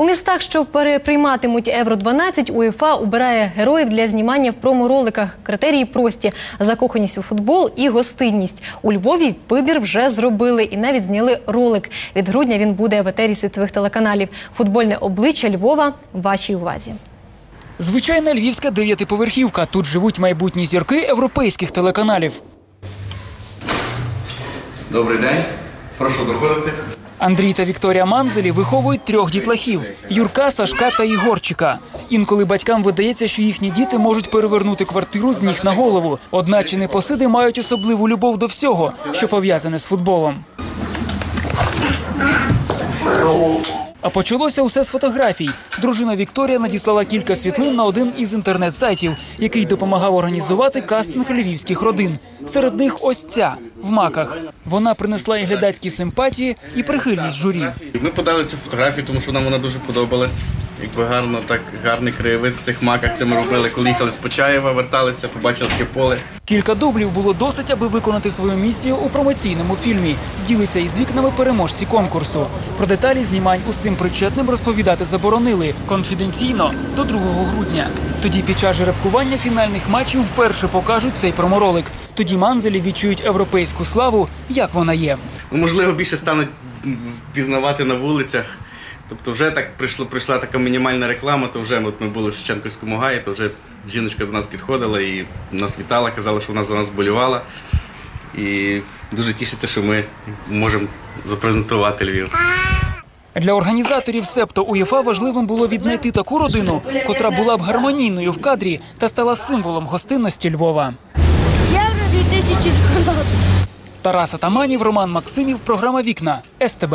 У містах, що переприйматимуть Євро 12 УЄФА обирає героїв для знімання в промороликах. Критерії прості: закоханість у футбол і гостинність. У Львові вибір вже зробили і навіть зняли ролик. Від грудня він буде в етері світових телеканалів. Футбольне обличчя Львова вашій увазі. Звичайна львівська дев'ятиповерхівка. Тут живуть майбутні зірки європейських телеканалів. Добрий день, прошу заходити. Андрій та Вікторія Манзелі виховують трьох дітлахів: Юрка, Сашка та Ігорчика. Інколи батькам видається, що їхні діти можуть перевернути квартиру з ніг на голову. Одначе непосиди мають особливу любов до всього, що пов'язане з футболом. А почалося усе з фотографій. Дружина Вікторія надіслала кілька світлин на один із інтернет-сайтів, який допомагав організувати кастинг львівських родин. Серед них ось ця в маках. Вона принесла і глядацькі симпатії, і прихильність журі. Ми подали цю фотографію, тому що нам вона дуже подобалась. Якби гарно, так гарний краєвид в цих маках. Це ми робили, коли їхали з Почаєва, верталися, побачили таке поле. Кілька дублів було досить, аби виконати свою місію у промоційному фільмі. Ділиться із вікнами переможці конкурсу. Про деталі знімань усім причетним розповідати заборонили конфіденційно до 2 грудня. Тоді під час жеребкування фінальних матчів вперше покажуть цей проморолик. Тоді манзелі відчують європейську славу, як вона є. Ну, можливо, більше стануть пізнавати на вулицях. Тобто вже так прийшла, прийшла така мінімальна реклама, то вже от ми були в Шевченківському гаї, то вже жіночка до нас підходила і нас вітала, казала, що вона за нас болювала. І дуже тішиться, що ми можемо запрезентувати Львів. Для організаторів септо УЄФА важливим було віднайти таку родину, котра була б гармонійною в кадрі та стала символом гостинності Львова. Євро 2012. Тарас Атаманів, Роман Максимів, програма Вікна СТБ.